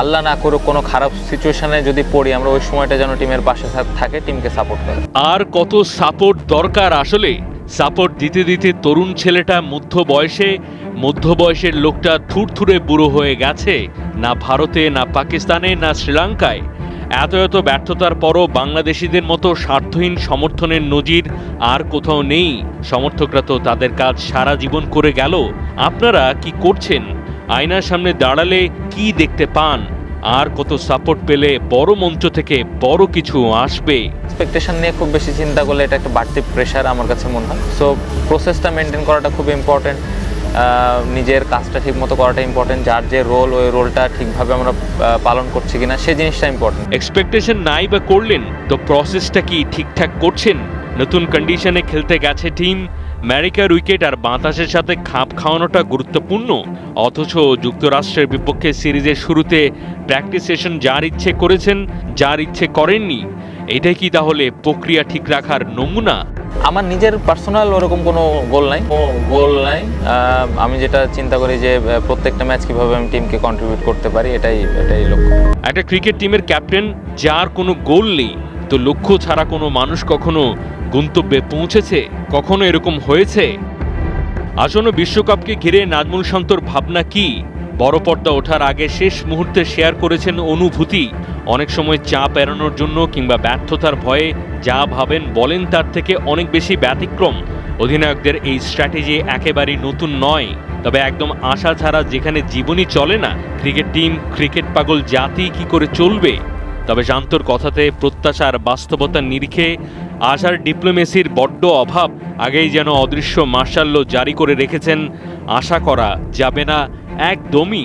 আল্লাহ না করুক, কোনো খারাপ সিচুয়েশনে যদি পড়ি, আমরা ওই সময়টা যেন টিমের পাশে থাকে টিমকে সাপোর্ট করে। আর কত সাপোর্ট দরকার আসলে? সাপোর্ট দিতে দিতে তরুণ ছেলেটা মধ্য বয়সে মধ্য বয়সের লোকটা থুরথুরে বুড়ো হয়ে গেছে, না ভারতে, না পাকিস্তানে, না শ্রীলঙ্কায়। এত এত ব্যর্থতার পরও বাংলাদেশিদের মতো স্বার্থহীন সমর্থনের নজির আর কোথাও নেই। সমর্থকরা তো তাদের কাজ সারা জীবন করে গেল। আপনারা কি করছেন? আয়নার সামনে দাঁড়ালে কি দেখতে পান? আর কত সাপোর্ট পেলে বড় মঞ্চ থেকে বড় কিছু আসবে? এক্সপেকটেশন নিয়ে খুব বেশি চিন্তা করলে এটা একটা বাড়তি প্রেশার আমার কাছে মনে হয়। সো প্রসেসটা মেনটেন করাটা খুব ইম্পর্টেন্ট নিজের কাজটা ঠিকমতো করাটা ইম্পর্টেন্ট যার যে রোল ওই রোলটা ঠিকভাবে আমরা পালন করছি কিনা সেই জিনিসটা ইম্পর্টেন্ট এক্সপেকটেশন নাই বা করলেন তো প্রসেসটা কি ঠিকঠাক করছেন? নতুন কন্ডিশনে খেলতে গেছে টিম আমেরিকার উইকেট আর বাতাসের সাথে খাপ খাওয়ানোটা গুরুত্বপূর্ণ। অথচ যুক্তরাষ্ট্রের বিপক্ষে সিরিজের শুরুতে প্র্যাকটিস সেশন যার ইচ্ছে করেছেন যার ইচ্ছে করেননি। এটাই কি তাহলে প্রক্রিয়া ঠিক রাখার নমুনা? আমার নিজের পার্সোনাল ওরকম কোনো গোল নাই। ও গোল নাই। আমি যেটা চিন্তা করি যে প্রত্যেকটা ম্যাচ কীভাবে আমি টিমকে কন্ট্রিবিউট করতে পারি এটাই এটাই লক্ষ্য। একটা ক্রিকেট টিমের ক্যাপ্টেন যার কোনো গোল নেই। তো লক্ষ্য ছাড়া কোনো মানুষ কখনো গন্তব্যে পৌঁছেছে? কখনো এরকম হয়েছে? আসন্ন বিশ্বকাপকে ঘিরে নাজমুল শান্তর ভাবনা কি? বড় পর্দা ওঠার আগে শেষ মুহূর্তে শেয়ার করেছেন অনুভূতি। অনেক সময় চাপ এড়ানোর জন্য কিংবা ব্যর্থতার ভয়ে যা ভাবেন বলেন তার থেকে অনেক বেশি ব্যতিক্রম। অধিনায়কদের এই স্ট্র্যাটেজি একেবারেই নতুন নয়। তবে একদম আশা ছাড়া যেখানে জীবনই চলে না, ক্রিকেট টিম, ক্রিকেট পাগল জাতি কি করে চলবে? তবে শান্তর কথাতে প্রত্যাশার বাস্তবতার নিরিখে আশার ডিপ্লোমেসির বড্ড অভাব। আগেই যেন অদৃশ্য মার্শাল্য জারি করে রেখেছেন আশা করা যাবে না একদমই।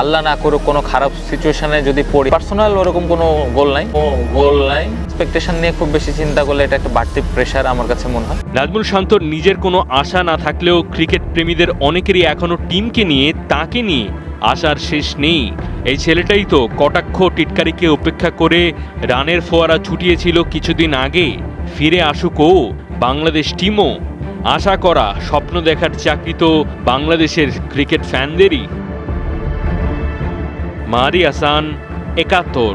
আল্লাহ না করুক কোনো খারাপ সিচুয়েশনে যদি পড়ি। পার্সোনাল ওরকম কোনো গোল নাই। ও গোল নাই। এক্সপেকটেশন নিয়ে খুব বেশি চিন্তা করলে এটা একটা বাড়তি প্রেশার আমার কাছে মনে হয়। নাজমুল শান্তর নিজের কোনো আশা না থাকলেও ক্রিকেট প্রেমীদের অনেকেরই এখনও টিমকে নিয়ে তাকে নিয়ে আশার শেষ নেই। এই ছেলেটাই তো কটাক্ষ টিটকারিকে উপেক্ষা করে রানের ফোয়ারা ছুটিয়েছিল কিছুদিন আগে। ফিরে আসুক ও, বাংলাদেশ টিমও। আশা করা, স্বপ্ন দেখার চাকরি তো বাংলাদেশের ক্রিকেট ফ্যানদেরই। মারি আসান একাত্তর।